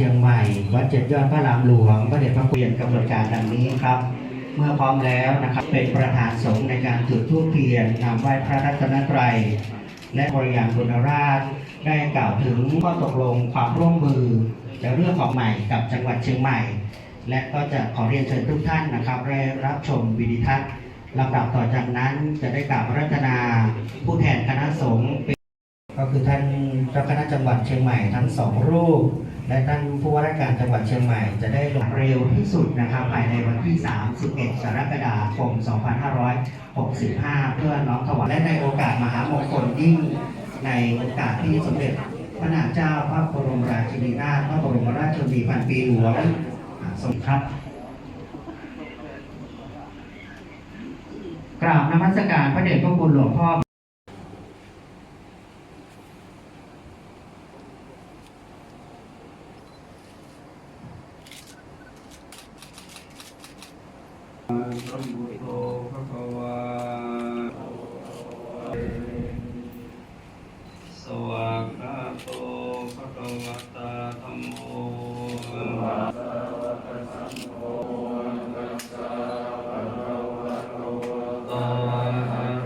ชียงใหม่ วัดเจ็ดยอดพระรามหลวงพระเดชพระคุณเปลี่ยนกำหนดการดังนี้ครับ เมื่อพร้อมแล้วนะครับ เป็นประธานสงฆ์ในการจุดธูปเทียนนำไหว้พระรัตนตรัยและบริยางบุญราช ได้กล่าวถึงข้อตกลงความร่วมมือในเรื่องของใหม่กับจังหวัดเชียงใหม่ และก็จะขอเรียนเชิญทุกท่านนะครับได้รับชมวิดีทัศน์ลำดับต่อจากนั้นจะได้กล่าวรัตนาผู้แทนคณะสงฆ์ก็คือท่านเจ้าคณะจังหวัดเชียงใหม่ทั้งสองรูป และท่านผู้ว่าราชการจังหวัดเชียงใหม่จะได้ลงเร็วที่สุดนะครับภายในวันที่ 31กรกฎาคม 2565 เพื่อน้อมถวายและในโอกาสมหามงคลยิ่งในโอกาสที่สมเด็จพระนางเจ้าพระบรมราชินีนาถพระบรมราชชนีพันปีหลวงอ่าทรงครับกราบนมัสการพระเดชพระคุณหลวงพ่อ สัมพุทโธภะคะวาสวากขาโตภะคะวะตาธัมโมตอะ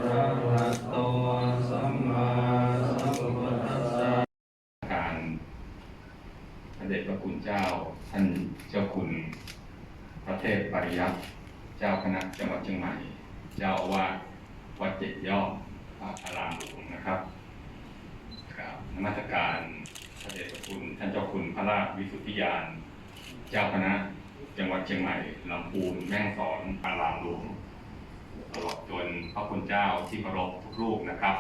ระหะโตสัมมาสัมพุทธัสการพระเดชพระคุณเจ้า ท่านเจ้าคุณพระเทพปริยัติ เจ้าคณะจังหวัดเชียงใหม่ เจ้าอาวาสวัดเจ็ดยอดพระอารามหลวงนะครับกราบนมัสการพระเดชพระคุณท่านเจ้าคุณพระราชวิสุทธิยาน เจ้าคณะจังหวัดเชียงใหม่ลำพูนแม่งสอนอารามหลวงตลอดจนพระคุณเจ้าที่เคารพทุกรูปนะครับ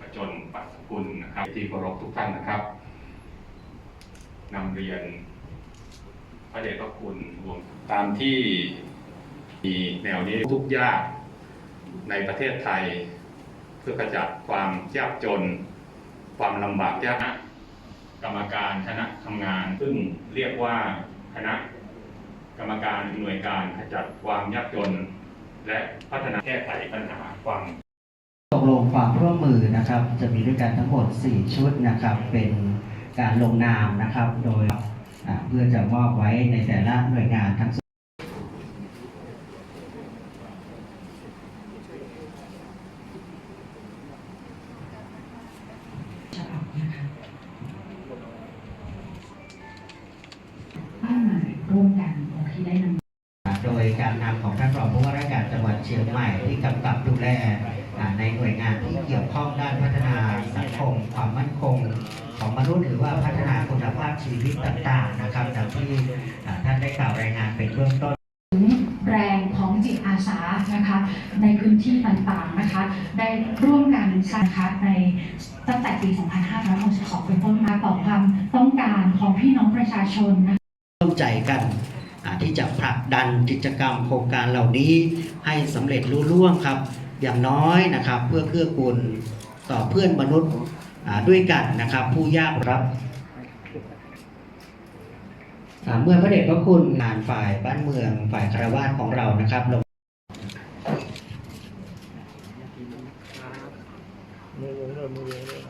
ประจนปัสสกุลนะครับ ที่เคารพทุกท่านนะครับนำเรียนพระเดชพระคุณรวมตามที่ มีแนวนี้ทุกยากในประเทศไทย เพื่อกระจัดความยากจน ความลำบากยากนะกรรมการคณะทำงาน ซึ่งเรียกว่าคณะกรรมการหน่วยการขจัดความยากจน และพัฒนาแก้ไขปัญหาความตกลงความร่วมมือนะครับ จะมีด้วยกันทั้งหมด 4 ชุดนะครับ เป็นการลงนามนะครับ โดยเพื่อจะมอบไว้ในแต่ละหน่วยงานทั้ง โดยการนำของท่านรองผู้ว่าราชการจังหวัดเชียงใหม่ที่กำกับดูแลอ่าในหน่วยงานที่เกี่ยวข้องด้านพัฒนาสังคมความมั่นคงของมนุษย์หรือว่าพัฒนาคุณภาพชีวิตต่างๆนะครับดังที่อ่าท่านได้กล่าวรายงานเป็นเบื้องต้นแรงของจิตอาสานะคะในพื้นที่ต่างๆนะคะได้ร่วมกันสร้างนะคะในตั้งแต่ปี 2562 เป็นต้นมาต่อความต้องการของพี่น้องประชาชนนะคะร่วมใจกันอ่า ที่จะผลักดันกิจกรรมโครงการเหล่านี้ ให้สำเร็จรุ่ล่วงครับ อย่างน้อยนะครับ เพื่อเพื่อกุลต่อเพื่อนมนุษย์ด้วยกันนะครับ ผู้ยากรับเมื่อพระเดชพระคุณงานฝ่ายบ้านเมืองฝ่ายคารวาสของเรานะครับลงมือลงเมือลงเลย